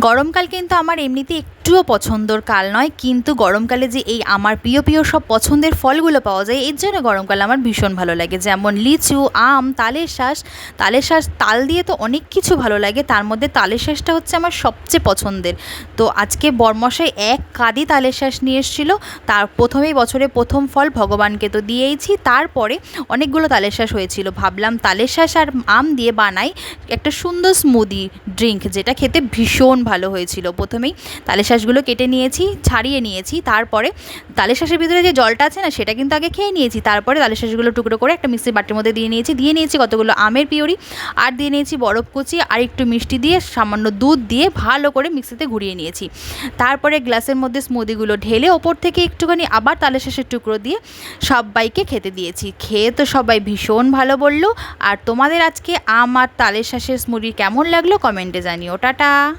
গরমকাল কিন্তু আমার এমনিতে একটুও পছন্দর কাল নয়, কিন্তু গরমকালে যে এই আমার প্রিয় প্রিয় সব পছন্দের ফলগুলো পাওয়া যায়, এর জন্য গরমকাল আমার ভীষণ ভালো লাগে। যেমন লিচু, আম, তালের শাঁস তালের শাঁস তাল দিয়ে তো অনেক কিছু ভালো লাগে, তার মধ্যে তালের শাঁসটা হচ্ছে আমার সবচেয়ে পছন্দের। তো আজকে বরমশাই এক কাঁদি তালের শাঁস নিয়ে এসেছিল, তার প্রথমেই বছরে প্রথম ফল ভগবানকে তো দিয়েইছি, তারপরে অনেকগুলো তালের শাঁস হয়েছিল। ভাবলাম তালের শাঁস আর আম দিয়ে বানাই একটা সুন্দর স্মুদি ড্রিঙ্ক যেটা খেতে ভীষণ ভালো হয়েছিল প্রথমেই। তালের শাঁসগুলো কেটে নিয়েছি, ছাড়িয়ে নিয়েছি, তারপরে তালের শাঁসের ভিতরে যে জলটা আছে না, সেটা কিন্তু আগে খেয়ে নিয়েছি। তারপরে তালের শাঁসগুলো টুকরো করে একটা মিক্সির বাটির মধ্যে দিয়ে নিয়েছি। দিয়ে নিয়েছি কতগুলো আমের পিওরি আর দিয়ে নিয়েছি বরফ কুচি, আর একটু মিষ্টি দিয়ে সামান্য দুধ দিয়ে ভালো করে মিক্সিতে ঘুরিয়ে নিয়েছি। তারপরে গ্লাসের মধ্যে স্মুদিগুলো ঢেলে ওপর থেকে একটুখানি আবার তালের শাঁসের টুকরো দিয়ে সবাইকে খেতে দিয়েছি। খেয়ে তো সবাই ভীষণ ভালো বলল। আর তোমাদের আজকে আম আর তালের শাঁসের স্মুদি কেমন লাগল কমেন্টে জানিও। টাটা!